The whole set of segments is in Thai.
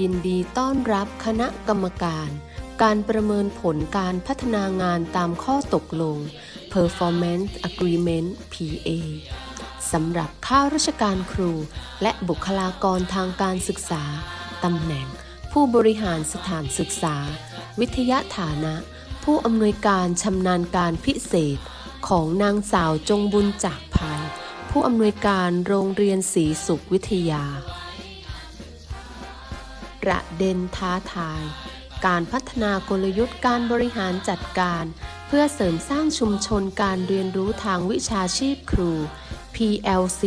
ยินดีต้อนรับคณะกรรมการ การประเมินผลการพัฒนางานตามข้อตกลง Performance Agreement PA สำหรับข้าราชการครู และบุคลากรทางการศึกษา ตำแหน่ง ผู้บริหารสถานศึกษา วิทยาฐานะ ผู้อำนวยการชำนาญการพิเศษ ของนางสาวจงบุญจากภัย ผู้อำนวยการโรงเรียนศรีสุขวิทยา ประเด็นท้าทาย การพัฒนากลยุทธ์การบริหารจัดการ เพื่อเสริมสร้างชุมชนการเรียนรู้ทางวิชาชีพครู PLC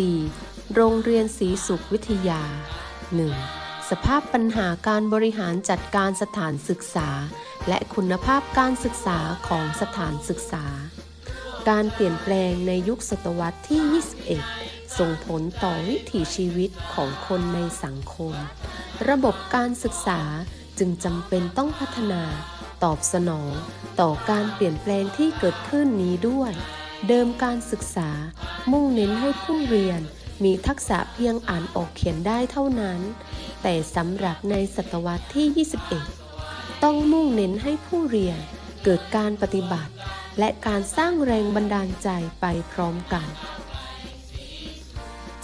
โรงเรียนศรีสุขวิทยา 1. สภาพปัญหาการบริหารจัดการสถานศึกษา และคุณภาพการศึกษาของสถานศึกษา การเปลี่ยนแปลงในยุคศตวรรษที่ 21 ส่งผลต่อวิถีชีวิตของคนในสังคม ระบบการศึกษาจึงจำเป็นต้องพัฒนา ตอบสนองต่อการเปลี่ยนแปลงที่เกิดขึ้นนี้ด้วย เดิมการศึกษา มุ่งเน้นให้ผู้เรียนมีทักษะเพียงอ่านออกเขียนได้เท่านั้น แต่สำหรับในศตวรรษที่ 21 ต้องมุ่งเน้นให้ผู้เรียนเกิดการปฏิบัติ และการสร้างแรงบันดาลใจไปพร้อมกัน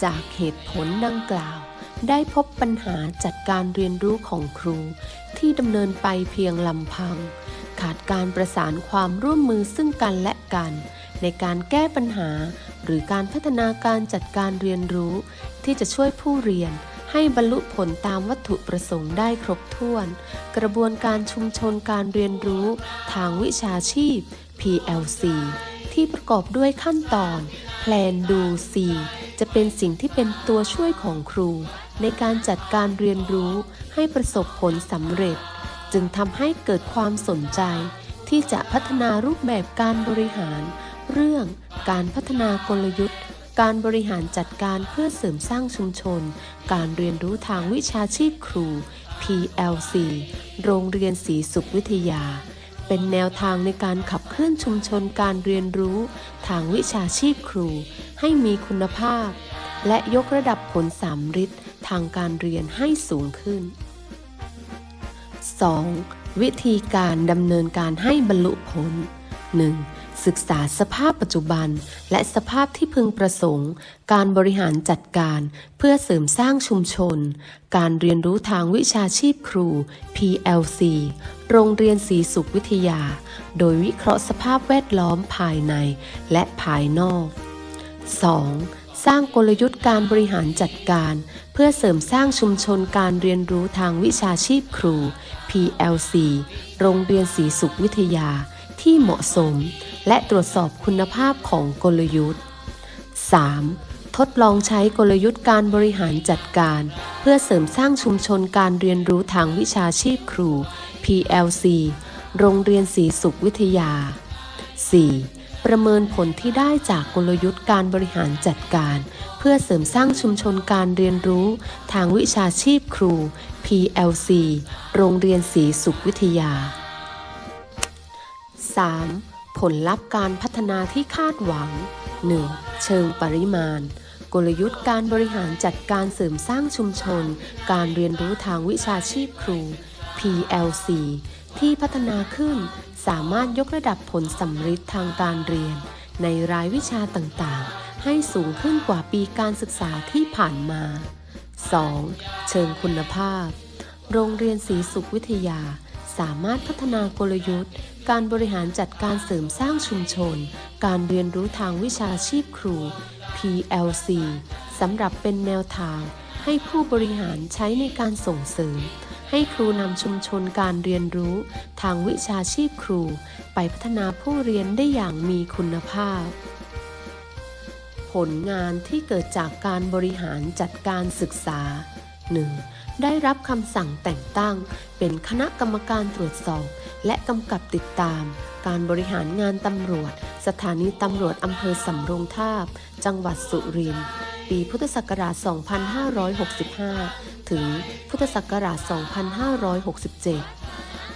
จากเหตุผลดังกล่าว ได้พบปัญหาจัดการเรียนรู้ของครู ที่ดำเนินไปเพียงลำพัง ขาดการประสานความร่วมมือซึ่งกันและกัน ในการแก้ปัญหา หรือการพัฒนาการจัดการเรียนรู้ ที่จะช่วยผู้เรียนให้บรรลุผลตามวัตถุประสงค์ได้ครบถ้วน กระบวนการชุมชนการเรียนรู้ ทางวิชาชีพ PLC ที่ประกอบด้วยขั้นตอน Plan Do See จะเป็นสิ่งที่เป็นตัวช่วยของครู ในการจัดการเรียนรู้ให้ประสบผลสำเร็จ จึงทำให้เกิดความสนใจ ที่จะพัฒนารูปแบบการบริหาร เรื่องการพัฒนากลยุทธ์ การบริหารจัดการเพื่อเสริมสร้างชุมชน การเรียนรู้ทางวิชาชีพครู PLC โรงเรียนศรีสุขวิทยา เป็นแนวทางในการขับเคลื่อนชุมชนการเรียนรู้ทางวิชาชีพครู ให้มีคุณภาพ และยกระดับผลสามฤทธิ์ทางการเรียนให้สูงขึ้น 2. วิธีการดำเนินการให้บรรลุผล 1. ศึกษาสภาพปัจจุบัน และสภาพที่พึงประสงค์ การบริหารจัดการเพื่อเสริมสร้างชุมชน การเรียนรู้ทางวิชาชีพครู PLC โรงเรียนศรีสุขวิทยา โดยวิเคราะห์สภาพแวดล้อมภายในและภายนอก 2. สร้างกลยุทธ์การบริหารจัดการ เพื่อเสริมสร้างชุมชนการเรียนรู้ทางวิชาชีพครู PLC โรงเรียนศรีสุขวิทยาที่เหมาะสม และตรวจสอบคุณภาพของกลยุทธ์ 3. ทดลองใช้กลยุทธ์การบริหารจัดการ เพื่อเสริมสร้างชุมชนการเรียนรู้ทางวิชาชีพครู PLC โรงเรียนศรีสุขวิทยา 4. ประเมินผลที่ได้จากกลยุทธ์การบริหารจัดการ เพื่อเสริมสร้างชุมชนการเรียนรู้ทางวิชาชีพครู PLC โรงเรียนศรีสุขวิทยา 3. ผลลัพธ์การพัฒนาที่คาดหวัง 1. เชิงปริมาณ กลยุทธ์การบริหารจัดการเสริมสร้างชุมชน การเรียนรู้ทางวิชาชีพครู PLC ที่พัฒนาขึ้น สามารถยกระดับผลสำฤทธิ์ทางการเรียน ในรายวิชาต่างๆ ให้สูงขึ้นกว่าปีการศึกษาที่ผ่านมา 2. เชิงคุณภาพ โรงเรียนศรีสุขวิทยา สามารถพัฒนากลยุทธ์ การบริหารจัดการเสริมสร้างชุมชน การเรียนรู้ทางวิชาชีพครู PLC สำหรับเป็นแนวทาง ให้ผู้บริหารใช้ในการส่งเสริม ให้ครูนำชุมชนการเรียนรู้ ทางวิชาชีพครู ไปพัฒนาผู้เรียนได้อย่างมีคุณภาพ ผลงานที่เกิดจากการบริหารจัดการศึกษา 1. ได้รับคำสั่งแต่งตั้ง เป็นคณะกรรมการตรวจสอบ และกำกับติดตาม การบริหารงานตำรวจ สถานีตำรวจอำเภอสำโรงทาบ จังหวัดสุรินทร์ปีพุทธศักราช 2565 ถึงพุทธศักราช 2567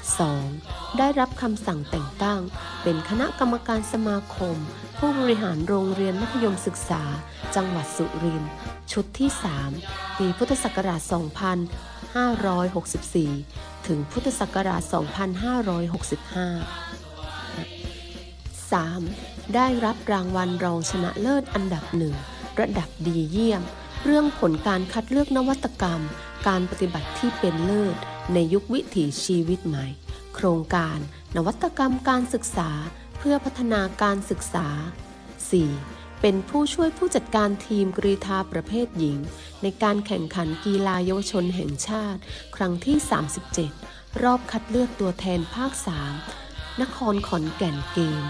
2. ได้รับคำสั่งแต่งตั้ง เป็นคณะกรรมการสมาคม ผู้บริหารโรงเรียนมัธยมศึกษา จังหวัดสุรินทร์ชุดที่ 3 ปีพุทธศักราช 2564 ถึงพุทธศักราช 2565 3. ได้รับรางวัลรองชนะเลิศอันดับหนึ่งระดับดีเยี่ยม เรื่องผลการคัดเลือกนวัตกรรม การปฏิบัติที่เป็นเลิศ ในยุควิถีชีวิตใหม่ โครงการ นวัตกรรมการศึกษาเพื่อพัฒนาการศึกษา 4. เป็นผู้ช่วยผู้จัดการทีมกรีธาประเภทหญิง ในการแข่งขันกีฬาเยาวชนแห่งชาติ ครั้งที่ 37 รอบคัดเลือกตัวแทนภาค 3 นครขอนแก่นเกม